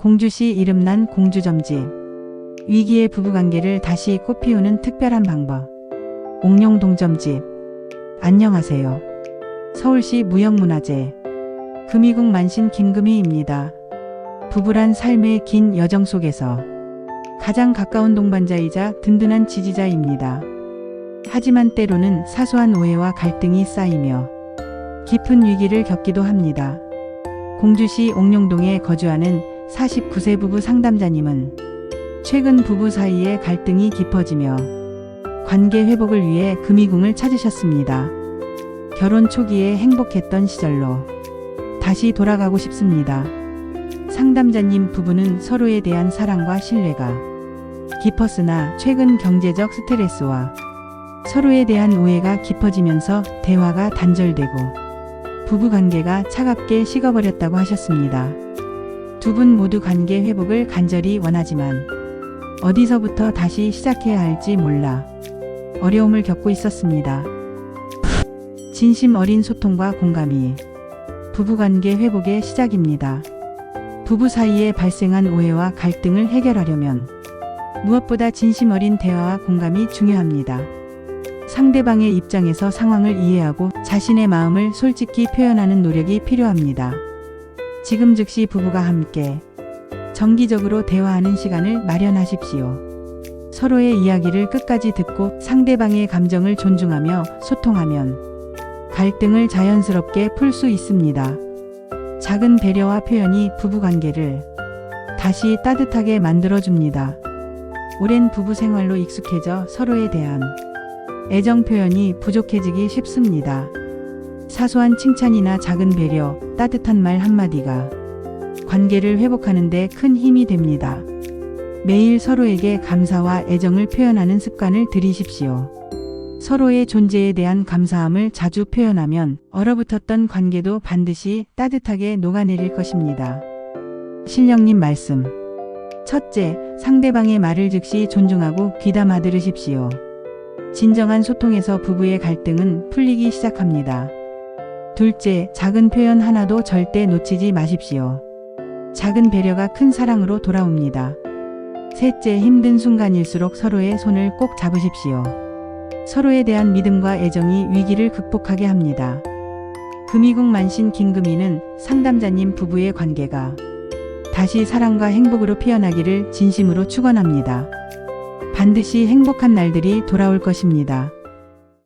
공주시 이름난 공주점집. 위기의 부부관계를 다시 꽃피우는 특별한 방법. 옥룡동점집. 안녕하세요. 서울시 무형문화재. 금이국 만신 김금희입니다. 부부란 삶의 긴 여정 속에서 가장 가까운 동반자이자 든든한 지지자입니다. 하지만 때로는 사소한 오해와 갈등이 쌓이며 깊은 위기를 겪기도 합니다. 공주시 옥룡동에 거주하는 49세 부부 상담자님은 최근 부부 사이의 갈등이 깊어지며 관계 회복을 위해 금이궁을 찾으셨습니다. 결혼 초기에 행복했던 시절로 다시 돌아가고 싶습니다. 상담자님 부부는 서로에 대한 사랑과 신뢰가 깊었으나 최근 경제적 스트레스와 서로에 대한 오해가 깊어지면서 대화가 단절되고 부부 관계가 차갑게 식어버렸다고 하셨습니다. 두 분 모두 관계 회복을 간절히 원하지만 어디서부터 다시 시작해야 할지 몰라 어려움을 겪고 있었습니다. 진심 어린 소통과 공감이 부부 관계 회복의 시작입니다. 부부 사이에 발생한 오해와 갈등을 해결하려면 무엇보다 진심 어린 대화와 공감이 중요합니다. 상대방의 입장에서 상황을 이해하고 자신의 마음을 솔직히 표현하는 노력이 필요합니다. 지금 즉시 부부가 함께 정기적으로 대화하는 시간을 마련하십시오. 서로의 이야기를 끝까지 듣고 상대방의 감정을 존중하며 소통하면 갈등을 자연스럽게 풀 수 있습니다. 작은 배려와 표현이 부부 관계를 다시 따뜻하게 만들어줍니다. 오랜 부부 생활로 익숙해져 서로에 대한 애정 표현이 부족해지기 쉽습니다. 사소한 칭찬이나 작은 배려, 따뜻한 말 한마디가 관계를 회복하는데 큰 힘이 됩니다. 매일 서로에게 감사와 애정을 표현하는 습관을 들이십시오. 서로의 존재에 대한 감사함을 자주 표현하면 얼어붙었던 관계도 반드시 따뜻하게 녹아내릴 것입니다. 신령님 말씀. 첫째, 상대방의 말을 즉시 존중하고 귀담아 들으십시오. 진정한 소통에서 부부의 갈등은 풀리기 시작합니다. 둘째, 작은 표현 하나도 절대 놓치지 마십시오. 작은 배려가 큰 사랑으로 돌아옵니다. 셋째, 힘든 순간일수록 서로의 손을 꼭 잡으십시오. 서로에 대한 믿음과 애정이 위기를 극복하게 합니다. 금이국 만신 김금이는 상담자님 부부의 관계가 다시 사랑과 행복으로 피어나기를 진심으로 축원합니다. 반드시 행복한 날들이 돌아올 것입니다.